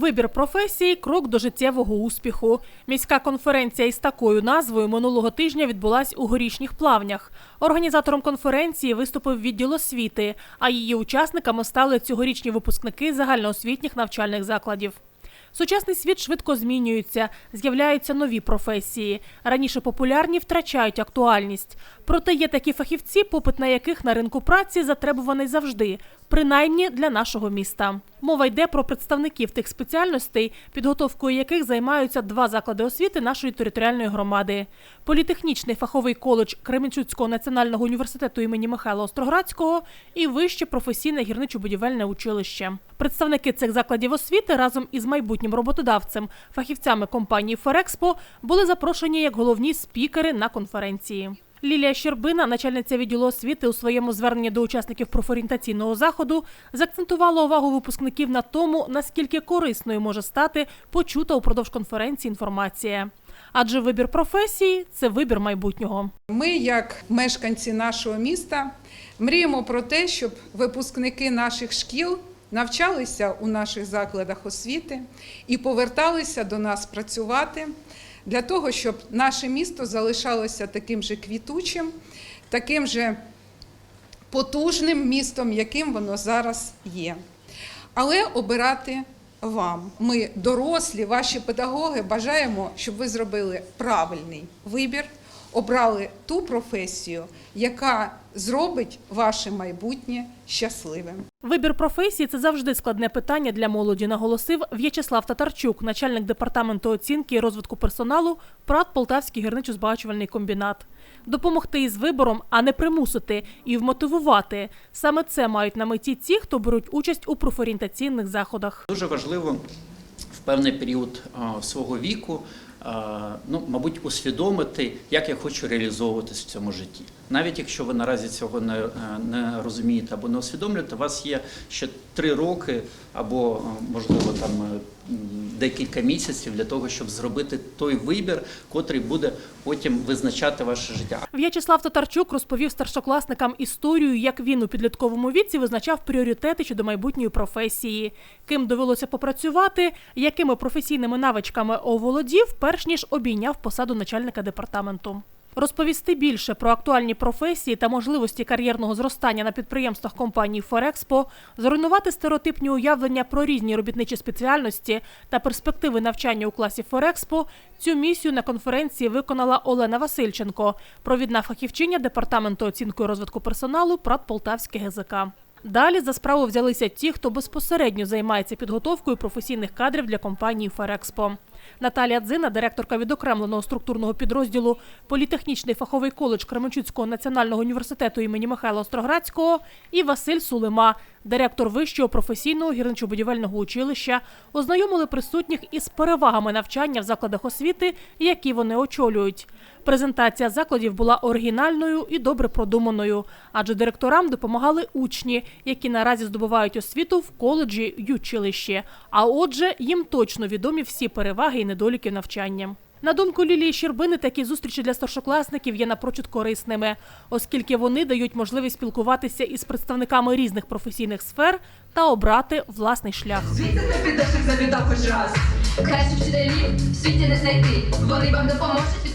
Вибір професії крок до життєвого успіху. Міська конференція із такою назвою минулого тижня відбулась у горішніх плавнях. Організатором конференції виступив відділ освіти, а її учасниками стали цьогорічні випускники загальноосвітніх навчальних закладів. Сучасний світ швидко змінюється, з'являються нові професії. Раніше популярні втрачають актуальність. Проте є такі фахівці, попит на яких на ринку праці затребуваний завжди, принаймні для нашого міста. Мова йде про представників тих спеціальностей, підготовкою яких займаються два заклади освіти нашої територіальної громади: політехнічний фаховий коледж Кременчуцького національного університету імені Михайла Остроградського і вище професійне гірничо-будівельне училище. Представники цих закладів освіти разом із майбутнім роботодавцем, фахівцями компанії Ферекспо, були запрошені як головні спікери на конференції. Лілія Щербина, начальниця відділу освіти, у своєму зверненні до учасників профорієнтаційного заходу заакцентувала увагу випускників на тому, наскільки корисною може стати почута упродовж конференції інформація. Адже вибір професії це вибір майбутнього. Ми, як мешканці нашого міста, мріємо про те, щоб випускники наших шкіл навчалися у наших закладах освіти і поверталися до нас працювати для того, щоб наше місто залишалося таким же квітучим, таким же потужним містом, яким воно зараз є. Але обирати вам. Ми, дорослі, ваші педагоги, бажаємо, щоб ви зробили правильний вибір, обрали ту професію, яка зробить ваше майбутнє щасливим. Вибір професії це завжди складне питання для молоді, наголосив В'ячеслав Татарчук, начальник департаменту оцінки і розвитку персоналу ПРАТ Полтавський гірничо-збагачувальний комбінат. Допомогти із вибором, а не примусити і вмотивувати. Саме це мають на меті ті, хто беруть участь у профорієнтаційних заходах. Дуже важливо в певний період свого віку, ну, мабуть, усвідомити, як я хочу реалізовуватись в цьому житті. Навіть якщо ви наразі цього не, е, не розумієте або не усвідомлюєте, у вас є ще три роки або, е, можливо, там е, декілька місяців для того, щоб зробити той вибір, котрий буде потім визначати ваше життя. В'ячеслав Татарчук розповів старшокласникам історію, як він у підлітковому віці визначав пріоритети щодо майбутньої професії, ким довелося попрацювати, якими професійними навичками оволодів, перш ніж обійняв посаду начальника департаменту. Розповісти більше про актуальні професії та можливості кар'єрного зростання на підприємствах компанії Форекспо, зруйнувати стереотипні уявлення про різні робітничі спеціальності та перспективи навчання у класі Форекспо. Цю місію на конференції виконала Олена Васильченко, провідна фахівчиня департаменту оцінки і розвитку персоналу ПРАТ ГЗК. Далі за справу взялися ті, хто безпосередньо займається підготовкою професійних кадрів для компанії Ферекспо. Наталія Дзина, директорка відокремленого структурного підрозділу Політехнічний фаховий коледж Кременчуцького національного університету імені Михайла Остроградського, і Василь Сулима, директор вищого професійного гірничо-будівельного училища, ознайомили присутніх із перевагами навчання в закладах освіти, які вони очолюють. Презентація закладів була оригінальною і добре продуманою, адже директорам допомагали учні, які наразі здобувають освіту в коледжі й училищі. А отже, їм точно відомі всі переваги і недоліки навчання. На думку Лілії Щербини, такі зустрічі для старшокласників є напрочуд корисними, оскільки вони дають можливість спілкуватися із представниками різних професійних сфер та обрати власний шлях. Звідси не підеш, як завідав хоч раз. Кращих вчителів в світі не знайти. Вони вам допоможуть.